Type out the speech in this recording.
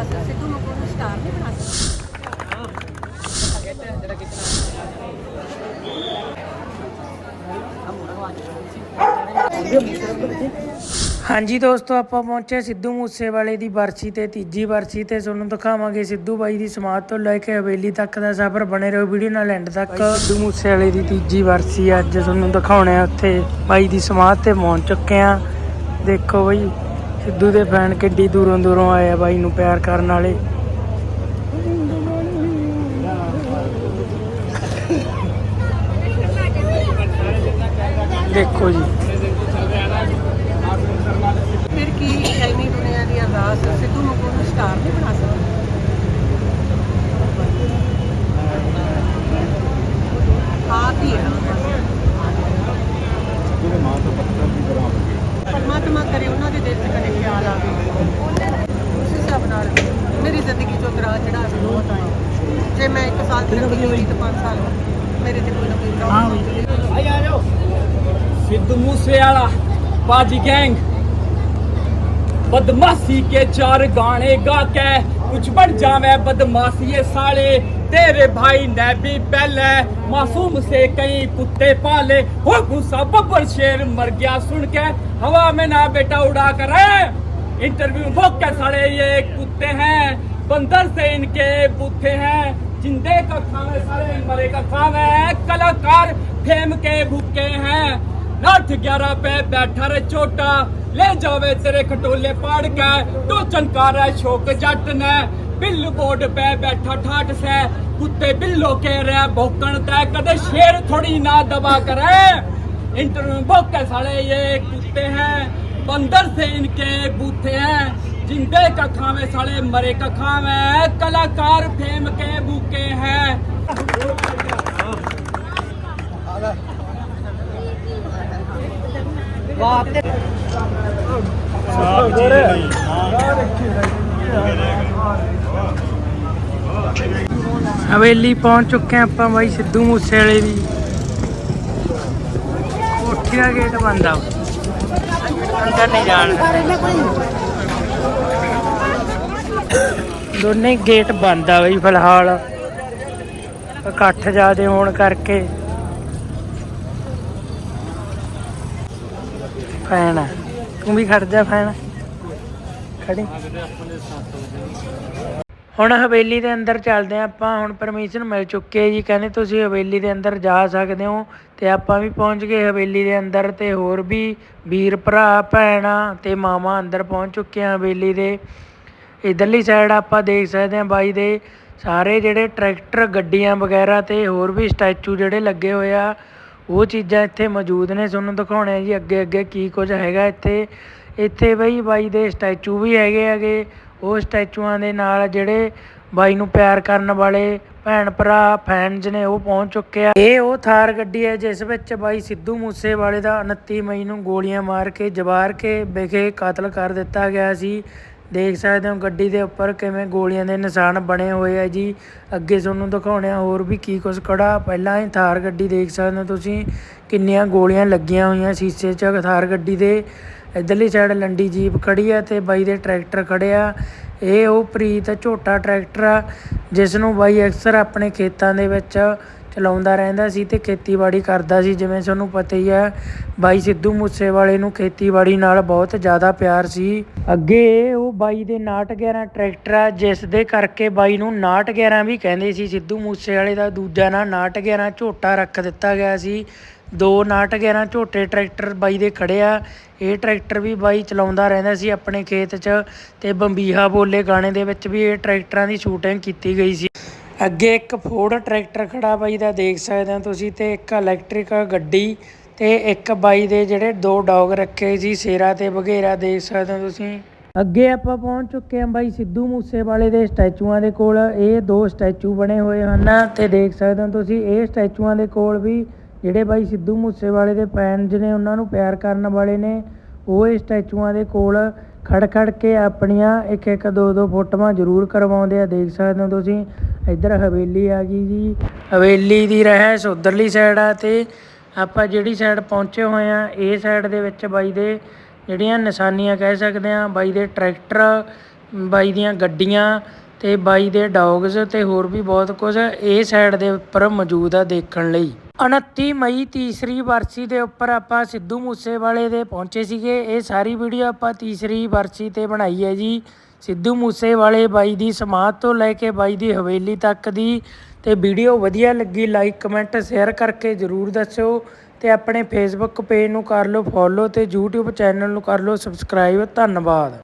ਅਰਦਾਸ ਸਿੱਧੂ ਮੂਸੇ ਨੂੰ ਸਟਾਰ ਨਹੀਂ ਬਣਾ ਸਕਦਾ। ਹਾਂਜੀ ਦੋਸਤੋ ਆਪਾਂ ਪਹੁੰਚੇ ਸਿੱਧੂ ਮੂਸੇਵਾਲੇ ਦੀ ਬਰਸੀ ਤੇ ਤੀਜੀ ਬਰਸੀ ਤੇ। ਤੁਹਾਨੂੰ ਦਿਖਾਵਾਂਗੇ ਸਿੱਧੂ ਬਾਈ ਦੀ ਸਮਾਧ ਤੋਂ ਲੈ ਕੇ ਹਵੇਲੀ ਤੱਕ ਦਾ ਸਫ਼ਰ। ਬਣੇ ਰਹੋ ਵੀਡੀਓ ਨਾਲ ਐਂਡ ਤੱਕ। ਸਿੱਧੂ ਮੂਸੇਵਾਲੇ ਦੀ ਤੀਜੀ ਬਰਸੀ ਅੱਜ ਤੁਹਾਨੂੰ ਦਿਖਾਉਣੇ ਆ। ਉੱਥੇ ਬਾਈ ਦੀ ਸਮਾਧ ਤੇ ਪਹੁੰਚ ਚੁੱਕੇ ਆ। ਦੇਖੋ ਬਈ ਸਿੱਧੂ ਦੇ ਫੈਨ ਕਿੱਡੀ ਦੂਰੋਂ ਦੂਰੋਂ ਆਏ ਆ ਬਾਈ ਨੂੰ ਪਿਆਰ ਕਰਨ ਵਾਲੇ। ਦੇਖੋ ਜੀ। ਫਿਰ ਕੀ ਐਨੀ ਦੁਨੀਆ ਦੀ ਅਰਦਾਸ? ਸਿੱਧੂ ਮੂਸੇ ਨੂੰ ਸਟਾਰ ਨਹੀਂ ਬਣਾ ਸਕਦਾ। ਜੇ ਮੈਂ ਇੱਕ ਸਾਲ ਦੀ ਲੱਗੀ ਹੋਈ ਤਾਂ 5 ਸਾਲ ਮੇਰੇ ਤੇ ਕੋਈ ਨਾ ਕੋਈ ਪ੍ਰੋਬਲਮ ਆਈ ਆ ਜਾਓ सिद्धू मूसे वाला बाजी गैंग बदमाशी के चार गाने गा के कुछ बन जावे बदमाशी ये साले तेरे भाई ने भी पहले मासूम से कई कुत्ते पाले हो गुस्सा बब्बर शेर मर गया सुन के हवा में ना बेटा उड़ा कर इंटरव्यू भोग के साले ये कुत्ते हैं बंदर से इनके बूथे हैं जिंदे का खावे सारे मरे का खावे कलाकार फेम के भूखे हैं नठ ग्यारह पे बैठा रे छोटा ले जावे तेरे खटोले पाड़ के तो चनकार है शोक जट ने बिल बोर्ड पे बैठा ठाट से कुत्ते बिल्लो के रे भोकन तय कदे शेर थोड़ी ना दबा करे इंटरव्यू भोके साले ये कुत्ते हैं बंदर से इनके बूथे हैं जिंदे का खावे साले मरे का खावे कलाकार फेम के भूखे हैं ਹਵੇਲੀ ਪਹੁੰਚ ਚੁੱਕੇ ਹਾਂ ਆਪਾਂ ਬਾਈ ਸਿੱਧੂ ਮੂਸੇ ਵਾਲੇ ਦੀ ਕੋਠੀ ਦਾ ਗੇਟ ਬੰਦ ਆ ਅੰਦਰ ਨਹੀਂ ਜਾਣ ਦੋਨੇ ਗੇਟ ਬੰਦ ਆ ਬਈ ਫਿਲਹਾਲ। ਇਕੱਠ ਜ਼ਿਆਦੇ ਹੋਣ ਕਰਕੇ। ਫੈਨ ਤੂੰ ਵੀ ਖੜ ਜਾ ਫੈਨ। ਖੜੀ। ਹੁਣ ਹਵੇਲੀ ਦੇ ਅੰਦਰ ਚੱਲਦੇ ਹਾਂ ਆਪਾਂ, ਹੁਣ ਪਰਮਿਸ਼ਨ ਮਿਲ ਚੁੱਕੀ ਹੈ ਜੀ, ਕਹਿੰਦੇ ਤੁਸੀਂ ਹਵੇਲੀ ਦੇ ਅੰਦਰ ਜਾ ਸਕਦੇ ਹੋ ਅਤੇ ਆਪਾਂ ਵੀ ਪਹੁੰਚ ਗਏ ਹਵੇਲੀ ਦੇ ਅੰਦਰ ਅਤੇ ਹੋਰ ਵੀ ਵੀਰ ਭਰਾ, ਭੈਣਾਂ ਅਤੇ ਮਾਵਾਂ ਅੰਦਰ ਪਹੁੰਚ ਚੁੱਕੇ ਹਾਂ ਹਵੇਲੀ ਦੇ। ਇੱਧਰਲੀ ਸਾਈਡ ਆਪਾਂ ਦੇਖ ਸਕਦੇ ਹਾਂ ਬਾਈ ਦੇ ਸਾਰੇ ਜਿਹੜੇ ਟਰੈਕਟਰ, ਗੱਡੀਆਂ ਵਗੈਰਾ ਅਤੇ ਹੋਰ ਵੀ ਸਟੈਚੂ ਜਿਹੜੇ ਲੱਗੇ ਹੋਏ ਆ, ਉਹ ਚੀਜ਼ਾਂ ਇੱਥੇ ਮੌਜੂਦ ਨੇ, ਤੁਹਾਨੂੰ ਦਿਖਾਉਣੇ ਆ ਜੀ ਅੱਗੇ ਅੱਗੇ ਕੀ ਕੁਝ ਹੈਗਾ ਇੱਥੇ। ਇੱਥੇ ਬਈ ਬਾਈ ਦੇ ਸਟੈਚੂ ਵੀ ਹੈਗੇ ਹੈਗੇ ਉਹ ਸਟੈਚੂਆਂ ਦੇ ਨਾਲ ਜਿਹੜੇ ਬਾਈ ਨੂੰ ਪਿਆਰ ਕਰਨ ਵਾਲੇ ਭੈਣ ਭਰਾ ਫੈਨਸ ਨੇ ਉਹ ਪਹੁੰਚ ਚੁੱਕੇ ਆ। ਇਹ ਉਹ ਥਾਰ ਗੱਡੀ ਹੈ, ਜਿਸ ਵਿੱਚ ਬਾਈ ਸਿੱਧੂ ਮੂਸੇਵਾਲੇ ਦਾ 29 ਮਈ ਨੂੰ ਗੋਲੀਆਂ ਮਾਰ ਕੇ, ਜਵਾਰ ਕੇ, ਵਿਖੇ ਕਤਲ ਕਰ ਦਿੱਤਾ ਗਿਆ ਸੀ। ਦੇਖ ਸਕਦੇ ਹੋ ਗੱਡੀ ਦੇ ਉੱਪਰ ਕਿਵੇਂ ਗੋਲੀਆਂ ਦੇ ਨਿਸ਼ਾਨ ਬਣੇ ਹੋਏ ਆ ਜੀ। ਅੱਗੇ ਤੁਹਾਨੂੰ ਦਿਖਾਉਣੇ ਆ ਹੋਰ ਵੀ ਕੀ ਕੁਝ ਖੜਾ। ਪਹਿਲਾਂ ਹੀ ਥਾਰ ਗੱਡੀ ਦੇਖ ਸਕਦੇ ਹੋ ਤੁਸੀਂ, ਕਿੰਨੀਆਂ ਗੋਲੀਆਂ ਲੱਗੀਆਂ ਹੋਈਆਂ ਸ਼ੀਸ਼ੇ 'ਚ ਥਾਰ ਗੱਡੀ ਦੇ। ਇਧਰਲੀ ਸਾਈਡ ਲੰਡੀ ਜੀਪ ਖੜੀ ਆ ਤੇ ਬਾਈ ਦੇ ਟਰੈਕਟਰ ਖੜੇ ਆ। ਇਹ ਉਹ ਪ੍ਰੀਤ ਝੋਟਾ ਟਰੈਕਟਰ ਆ ਜਿਸ ਨੂੰ ਬਾਈ ਅਕਸਰ ਆਪਣੇ ਖੇਤਾਂ ਦੇ ਵਿੱਚ ਚਲਾਉਂਦਾ ਰਹਿੰਦਾ ਸੀ ਤੇ ਖੇਤੀਬਾੜੀ ਕਰਦਾ ਸੀ, ਜਿਵੇਂ ਤੁਹਾਨੂੰ ਪਤਾ ਹੀ ਹੈ ਬਾਈ ਸਿੱਧੂ ਮੂਸੇਵਾਲੇ ਨੂੰ ਖੇਤੀਬਾੜੀ ਨਾਲ ਬਹੁਤ ਜ਼ਿਆਦਾ ਪਿਆਰ ਸੀ। ਅੱਗੇ ਇਹ ਉਹ ਬਾਈ ਦੇ 911 ਟਰੈਕਟਰ ਆ, ਜਿਸ ਦੇ ਕਰਕੇ ਬਾਈ ਨੂੰ 911 ਵੀ ਕਹਿੰਦੇ ਸੀ। ਸਿੱਧੂ ਮੂਸੇਵਾਲੇ ਦਾ ਦੂਜਾ ਨਾਂ 911 ਝੋਟਾ ਰੱਖ ਦਿੱਤਾ ਗਿਆ ਸੀ। ਦੋ 911 ਝੋਟੇ ਟਰੈਕਟਰ ਬਾਈ ਦੇ ਖੜੇ ਆ। ਇਹ ਟਰੈਕਟਰ ਵੀ ਬਾਈ ਚਲਾਉਂਦਾ ਰਹਿੰਦਾ ਸੀ ਆਪਣੇ ਖੇਤ 'ਚ ਤੇ ਬੰਬੀਹਾ ਬੋਲੇ ਗਾਣੇ ਦੇ ਵਿੱਚ ਵੀ ਇਹ ਟਰੈਕਟਰਾਂ ਦੀ ਸ਼ੂਟਿੰਗ ਕੀਤੀ ਗਈ ਸੀ। ਅੱਗੇ ਇੱਕ ਫੋਰਡ ਟਰੈਕਟਰ ਖੜਾ ਬਾਈ ਦਾ ਦੇਖ ਸਕਦੇ ਹੋ ਤੁਸੀਂ ਤੇ ਇੱਕ ਇਲੈਕਟ੍ਰਿਕ ਗੱਡੀ ਤੇ ਇੱਕ ਬਾਈ ਦੇ ਜਿਹੜੇ ਦੋ ਡੌਗ ਰੱਖੇ ਸੀ, ਸ਼ੇਰਾ ਤੇ ਬਘੇਰਾ ਦੇਖ ਸਕਦੇ ਹੋ ਤੁਸੀਂ। ਅੱਗੇ ਆਪਾਂ ਪਹੁੰਚ ਚੁੱਕੇ ਹਾਂ ਬਾਈ ਸਿੱਧੂ ਮੂਸੇਵਾਲੇ ਦੇ ਸਟੈਚੂਆਂ ਦੇ ਕੋਲ। ਇਹ ਦੋ ਸਟੈਚੂ ਬਣੇ ਹੋਏ ਹਨ ਤੇ ਦੇਖ ਸਕਦੇ ਹੋ ਤੁਸੀਂ, ਇਹ ਸਟੈਚੂਆਂ ਦੇ ਕੋਲ ਵੀ ਜਿਹੜੇ ਬਾਈ ਸਿੱਧੂ ਮੂਸੇਵਾਲੇ ਦੇ ਫੈਨਸ ਨੇ ਉਹਨਾਂ ਨੂੰ ਪਿਆਰ ਕਰਨ ਵਾਲੇ ਨੇ, ਉਹ ਇਹ ਸਟੈਚੂਆਂ ਦੇ ਕੋਲ ਖੜ ਖੜ ਕੇ ਆਪਣੀਆਂ ਇੱਕ ਇੱਕ ਦੋ ਦੋ ਫੋਟੋਆਂ ਜ਼ਰੂਰ ਕਰਵਾਉਂਦੇ ਆ। ਦੇਖ ਸਕਦੇ ਹੋ ਤੁਸੀਂ, ਇੱਧਰ ਹਵੇਲੀ ਆ ਗਈ ਜੀ। ਹਵੇਲੀ ਦੀ ਰਹਿਸ਼ ਉਧਰਲੀ ਸਾਈਡ ਆ ਤੇ ਆਪਾਂ ਜਿਹੜੀ ਸਾਈਡ ਪਹੁੰਚੇ ਹੋਏ ਆ, ਇਹ ਸਾਈਡ ਦੇ ਵਿੱਚ ਬਾਈ ਦੇ ਜਿਹੜੀਆਂ ਨਿਸ਼ਾਨੀਆਂ ਕਹਿ ਸਕਦੇ ਆ, ਬਾਈ ਦੇ ਟਰੈਕਟਰ, ਬਾਈ ਦੀਆਂ ਗੱਡੀਆਂ ਤੇ ਬਾਈ ਦੇ ਡੌਗਸ ਤੇ ਹੋਰ ਵੀ ਬਹੁਤ ਕੁਝ ਇਹ ਸਾਈਡ ਦੇ ਉੱਪਰ ਮੌਜੂਦ ਆ ਦੇਖਣ ਲਈ। 29 ਮਈ ਤੀਸਰੀ ਵਰਸੀ ਦੇ ਉੱਪਰ ਆਪਾਂ ਸਿੱਧੂ ਮੂਸੇਵਾਲੇ ਦੇ ਪਹੁੰਚੇ ਸੀਗੇ। ਇਹ ਸਾਰੀ ਵੀਡੀਓ ਆਪਾਂ ਤੀਸਰੀ ਵਰਸੀ ਤੇ ਬਣਾਈ ਹੈ ਜੀ। ਸਿੱਧੂ ਮੂਸੇਵਾਲੇ ਬਾਈ ਦੀ ਸਮਾਧ ਤੋਂ ਲੈ ਕੇ ਬਾਈ ਦੀ ਹਵੇਲੀ ਤੱਕ ਦੀ। ਤੇ ਵੀਡੀਓ ਵਧੀਆ ਲੱਗੀ ਲਾਈਕ ਕਮੈਂਟ ਸ਼ੇਅਰ ਕਰਕੇ ਜਰੂਰ ਦੱਸਿਓ। ਤੇ ਆਪਣੇ ਫੇਸਬੁੱਕ ਪੇਜ ਨੂੰ ਕਰ ਲਓ ਫੋਲੋ ਤੇ YouTube ਚੈਨਲ ਨੂੰ ਕਰ ਲਓ ਸਬਸਕ੍ਰਾਈਬ ਧੰਨਵਾਦ।